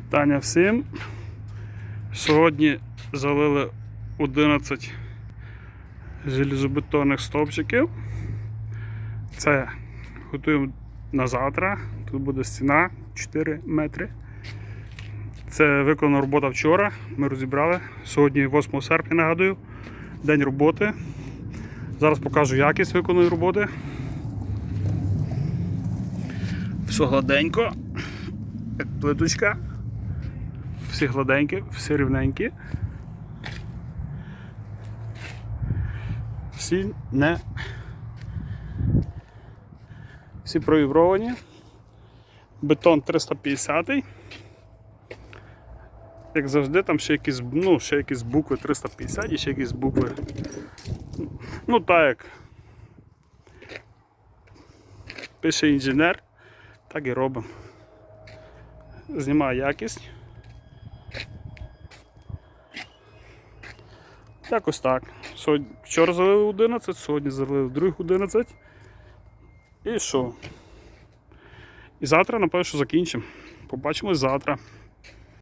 Вітання всім. Сьогодні залили 11 железобетонних стовпчиків. Це готуємо на завтра. Тут буде стіна 4 метри. Це виконана робота вчора. Ми розібрали. Сьогодні 8 серпня, нагадую, день роботи. Зараз покажу якість виконаної роботи. Все гладенько, як плиточка. Всі гладенькі, всі рівненькі. Всі не. Всі провібровані. Бетон 350. Як завжди, там ще якісь, ну, ще якісь букви 350 і ще якісь букви. Ну так як пише інженер, так і робимо. Знімаю якість. Якось так. Сьогодні, вчора залили 11, сьогодні залили других 11. І що? І завтра, напевно, що закінчимо. Побачимось завтра.